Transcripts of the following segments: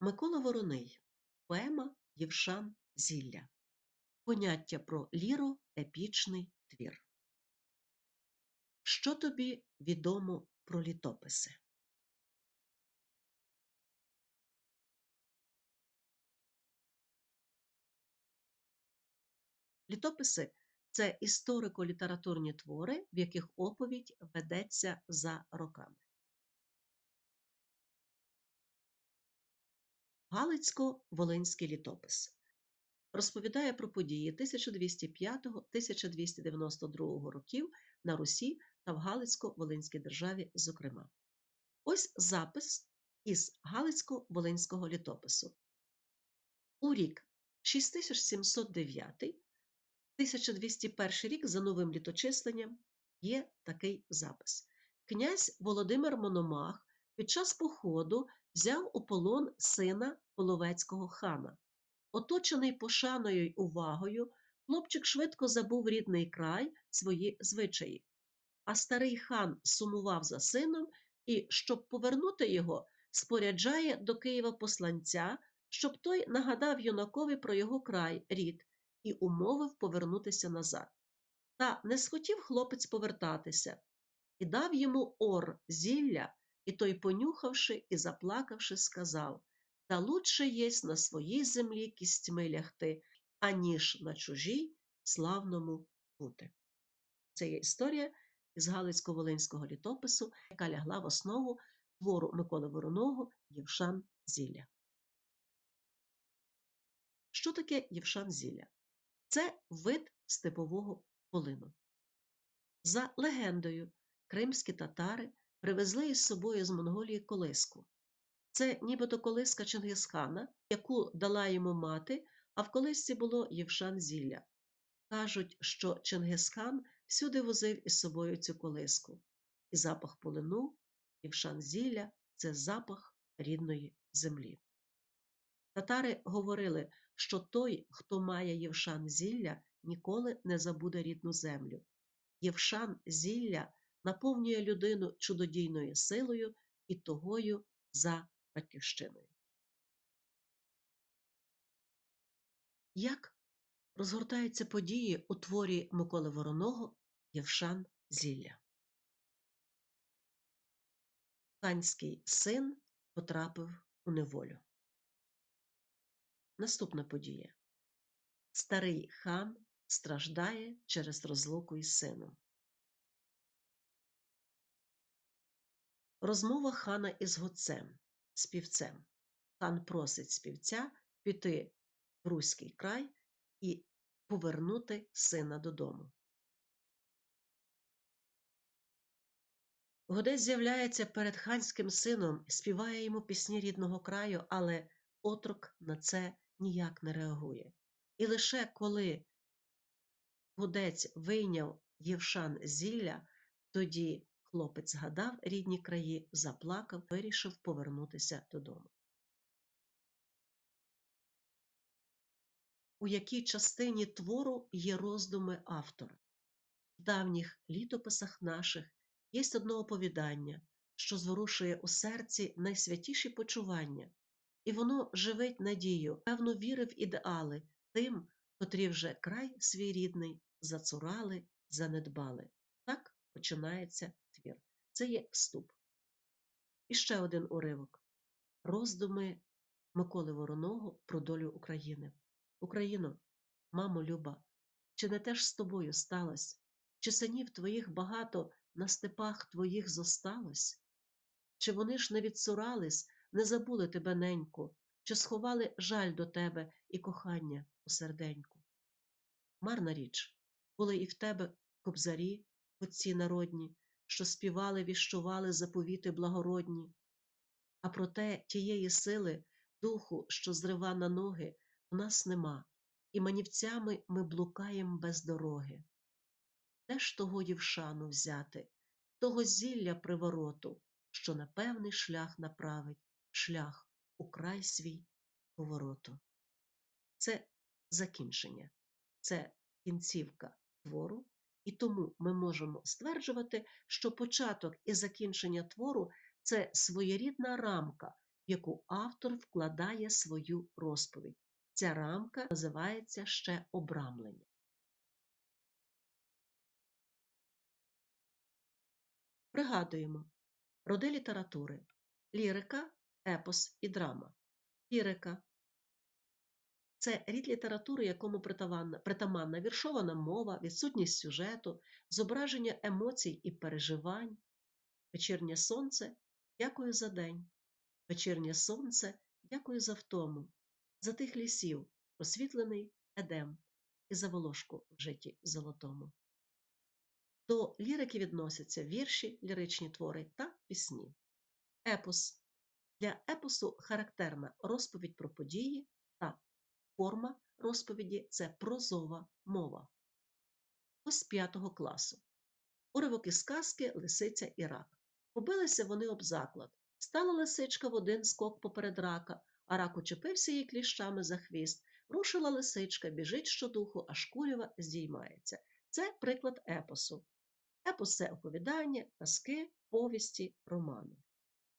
Микола Вороний. Поема Євшан Зілля. Поняття про ліро-епічний твір. Що тобі відомо про літописи? Літописи це історико-літературні твори, в яких оповідь ведеться за роками. Галицько-Волинський літопис розповідає про події 1205-1292 років на Русі та в Галицько-Волинській державі, зокрема. Ось запис із Галицько-Волинського літопису. У рік 6709 1201 рік за новим літочисленням є такий запис. Князь Володимир Мономах під час походу взяв у полон сина половецького хана. Оточений пошаною й увагою, хлопчик швидко забув рідний край, свої звичаї. А старий хан сумував за сином і, щоб повернути його, споряджає до Києва посланця, щоб той нагадав юнакові про його край, рід, і умовив повернутися назад. Та не схотів хлопець повертатися і дав йому ор зілля, і той, понюхавши і заплакавши, сказав Та лучше єсть на своїй землі кістьми лягти, аніж на чужій славному бути. Це є історія із Галицько-Волинського літопису, яка лягла в основу твору Миколи Вороного Євшан Зілля. Що таке Євшан Зілля? Це вид степового полину. За легендою, кримські татари привезли із собою з Монголії колиску. Це нібито колиска Чингисхана, яку дала йому мати, а в колисці було Євшан зілля. Кажуть, що Чингисхан всюди возив із собою цю колиску, і запах полину, Євшан зілля це запах рідної землі. Татари говорили, що той, хто має Євшан зілля, ніколи не забуде рідну землю. Євшан зілля наповнює людину чудодійною силою і тогою за батьківщиною. Як розгортаються події у творі Миколи Вороного Євшан Зілля? Ханський син потрапив у неволю. Наступна подія. Старий хан страждає через розлуку із сином. Розмова хана із готцем, співцем. Хан просить співця піти в Руський край і повернути сина додому. Годець з'являється перед ханським сином, співає йому пісні рідного краю, але отрок на це ніяк не реагує. І лише коли гудець вийняв Євшан зілля, тоді хлопець згадав рідні краї, заплакав, вирішив повернутися додому. У якій частині твору є роздуми автора? В давніх літописах наших є одне оповідання, що зворушує у серці найсвятіші почування, і воно живить надію, певно, віри в ідеали тим, котрі вже край свій рідний зацурали, занедбали. Починається твір. Це є вступ. І ще один уривок. Роздуми Миколи Вороного про долю України. Україно, мамо люба, чи не теж з тобою сталось? Чи синів твоїх багато на степах твоїх зосталось? Чи вони ж не відсурались, не забули тебе неньку, чи сховали жаль до тебе і кохання у серденьку? Марна річ, були і в тебе кобзарі, отці народні, що співали, віщували заповіти благородні, а проте тієї сили, духу, що зрива на ноги, в нас нема, і манівцями ми блукаєм без дороги. Де ж того Євшану взяти, того зілля привороту, що на певний шлях направить, шлях у край свій повороту? Це закінчення, це кінцівка твору, і тому ми можемо стверджувати, що початок і закінчення твору це своєрідна рамка, яку автор вкладає свою розповідь. Ця рамка називається ще обрамлення. Пригадуємо роди літератури лірика, епос і драма. Лірика це рід літератури, якому притаманна, притаманна віршована мова, відсутність сюжету, зображення емоцій і переживань. Вечірнє сонце дякую за день. Вечірнє сонце дякую за втому, за тих лісів, освітлений едем і за волошку в житті золотому. До лірики відносяться вірші, ліричні твори та пісні. Епос. Для епосу характерна розповідь про події та форма розповіді це прозова мова. Ось п'ятого класу. Уривок із казки Лисиця і рак. Побилися вони об заклад. Стала лисичка в один скок поперед рака, а рак учепився їй кліщами за хвіст. Рушила лисичка, біжить щодуху, аж курява здіймається. Це приклад епосу. Епос це оповідання, казки, повісті, романи.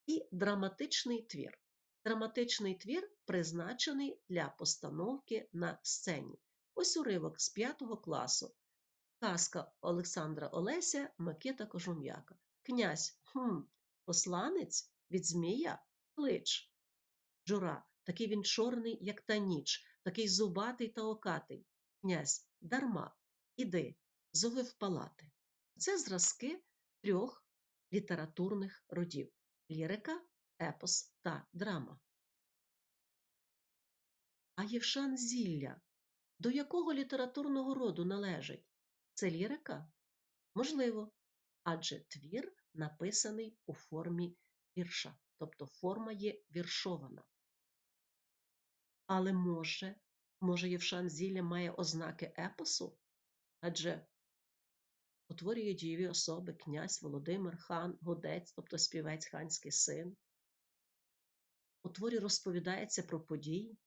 І драматичний твір. Драматичний твір призначений для постановки на сцені. Ось уривок з 5 класу. Казка Олександра Олеся Микита Кожум'яка. Князь, хм, посланець від Змія клич. Жура, такий він чорний, як та ніч, такий зубатий та окатий. Князь, дарма, іди, зови в палати. Це зразки трьох літературних родів лірика, епос та драма. А Євшан Зілля до якого літературного роду належить? Це лірика? Можливо, адже твір написаний у формі вірша, тобто форма є віршована. Але може, може, Євшан Зілля має ознаки епосу? Адже утворює дієві особи князь Володимир, хан, годець, тобто співець ханський син. У творі розповідається про події.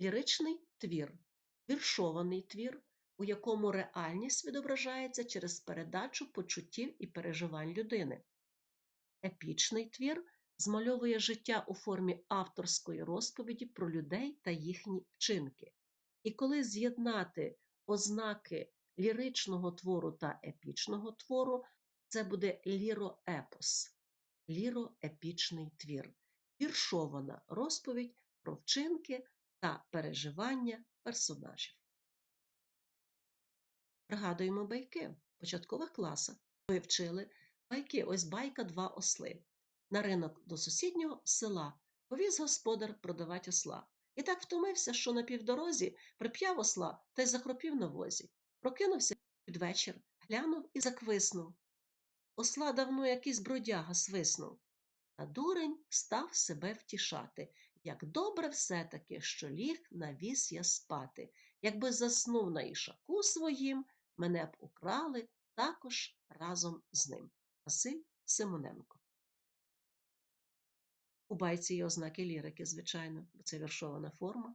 Ліричний твір, віршований твір, у якому реальність відображається через передачу почуттів і переживань людини. Епічний твір змальовує життя у формі авторської розповіді про людей та їхні вчинки. І коли з'єднати ознаки ліричного твору та епічного твору, це буде ліроепос, ліроепічний твір, віршована розповідь про вчинки та переживання персонажів. Пригадуємо байки в початкових класах. Ми вчили байки, ось байка два осли. На ринок до сусіднього села повіз господар продавать осла. І так втомився, що на півдорозі прип'яв осла та й захропів на возі. Прокинувся під вечір, глянув і заквиснув. Осла давно якийсь бродяга свиснув. Та дурень став себе втішати. Як добре все-таки, що ліг на віз я спати. Якби заснув на ішаку своїм, мене б украли також разом з ним. Василь Симоненко. У байці є ознаки лірики, звичайно, бо це віршована форма,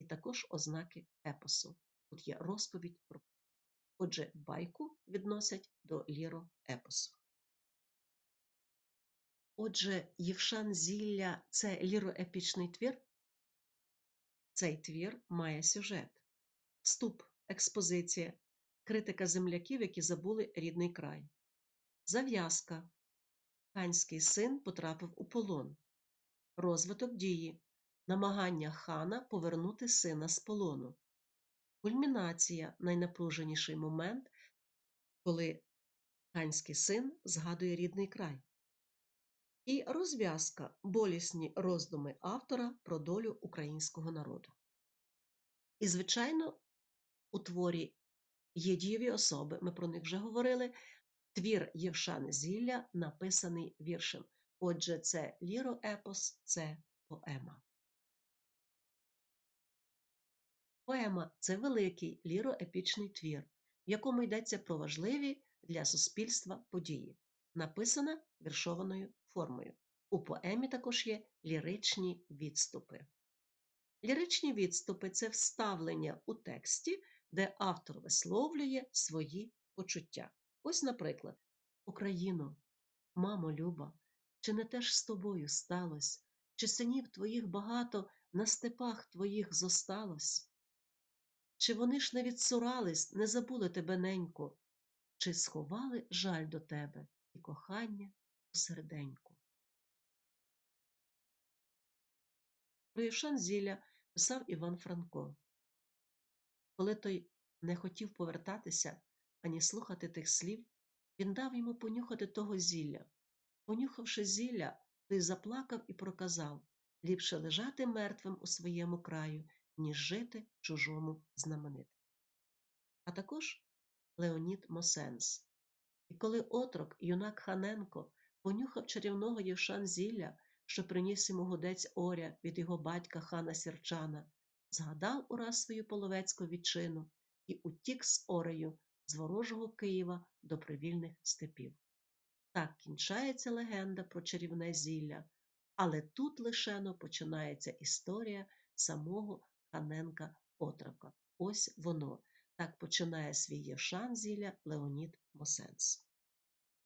і також ознаки епосу. Тут є розповідь про. Отже, байку відносять до ліроепосу. Отже, Євшан Зілля це ліроепічний твір. Цей твір має сюжет, вступ, експозиція, критика земляків, які забули рідний край, зав'язка. Ханський син потрапив у полон, розвиток дії, намагання хана повернути сина з полону, кульмінація найнапруженіший момент, коли ханський син згадує рідний край. І розв'язка болісні роздуми автора про долю українського народу. І, звичайно, у творі є дієві особи, ми про них вже говорили. Твір Євшани Зілля написаний віршем. Отже, це ліроепос, це поема. Поема це великий ліроепічний твір, в якому йдеться про важливі для суспільства події, написана віршованою формою. У поемі також є ліричні відступи. Ліричні відступи це вставлення у тексті, де автор висловлює свої почуття. Ось, наприклад, Україно, Мамо люба, чи не те ж з тобою сталось, чи синів твоїх багато на степах твоїх зосталось? Чи вони ж не відсурались, не забули тебе неньку, чи сховали жаль до тебе і кохання у серденьку? Про Євшан Зілля писав Іван Франко. Коли той не хотів повертатися ані слухати тих слів, він дав йому понюхати того зілля. Понюхавши зілля, той заплакав і проказав ліпше лежати мертвим у своєму краю, ніж жити чужому знаменитим. А також Леонід Мосенс. І коли отрок, юнак Ханенко, понюхав чарівного Євшан зілля, що приніс йому гудець Оря від його батька хана Сірчана, згадав ураз свою половецьку відчину і утік з Орею з ворожого Києва до привільних степів. Так кінчається легенда про чарівне зілля, але тут лишено починається історія самого Ханенка Отрока. Ось воно. Так починає свій Євшан зілля Леонід Мосенс.